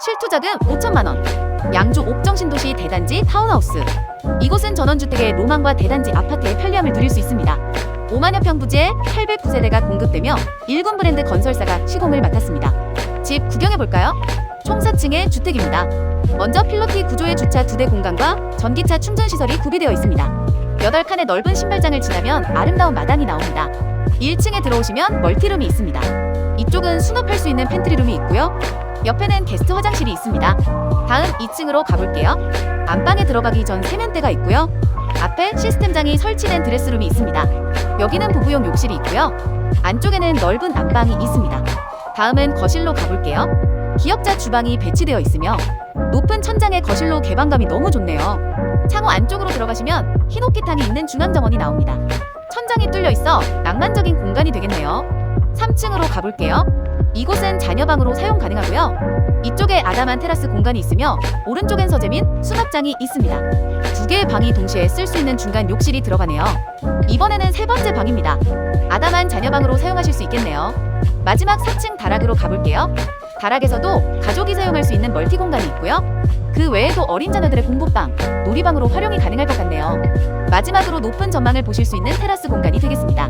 실투자금 5천만 원. 양주 옥정신도시 대단지 타운하우스. 이곳은 전원주택의 로망과 대단지 아파트의 편리함을 누릴 수 있습니다. 5만여 평 부지에 809세대가 공급되며 일군 브랜드 건설사가 시공을 맡았습니다. 집 구경해 볼까요? 총 4층의 주택입니다. 먼저 필로티 구조의 주차 2대 공간과 전기차 충전 시설이 구비되어 있습니다. 8칸의 넓은 신발장을 지나면 아름다운 마당이 나옵니다. 1층에 들어오시면 멀티룸이 있습니다. 이쪽은 수납할 수 있는 팬트리룸이 있고요. 옆에는 게스트 화장실이 있습니다. 다음 2층으로 가볼게요. 안방에 들어가기 전 세면대가 있고요. 앞에 시스템장이 설치된 드레스룸이 있습니다. 여기는 부부용 욕실이 있고요. 안쪽에는 넓은 안방이 있습니다. 다음은 거실로 가볼게요. 기역자 주방이 배치되어 있으며 높은 천장의 거실로 개방감이 너무 좋네요. 창호 안쪽으로 들어가시면 흰옥기탕이 있는 중앙 정원이 나옵니다. 천장이 뚫려 있어 낭만적인 공간이 되겠네요. 3층으로 가볼게요. 이곳은 자녀방으로 사용 가능하고요. 이쪽에 아담한 테라스 공간이 있으며 오른쪽엔 서재민 수납장이 있습니다. 두 개의 방이 동시에 쓸 수 있는 중간 욕실이 들어가네요. 이번에는 세 번째 방입니다. 아담한 자녀방으로 사용하실 수 있겠네요. 마지막 4층 다락으로 가볼게요. 다락에서도 가족이 사용할 수 있는 멀티 공간이 있고요. 그 외에도 어린 자녀들의 공부방, 놀이방으로 활용이 가능할 것 같네요. 마지막으로 높은 전망을 보실 수 있는 테라스 공간이 되겠습니다.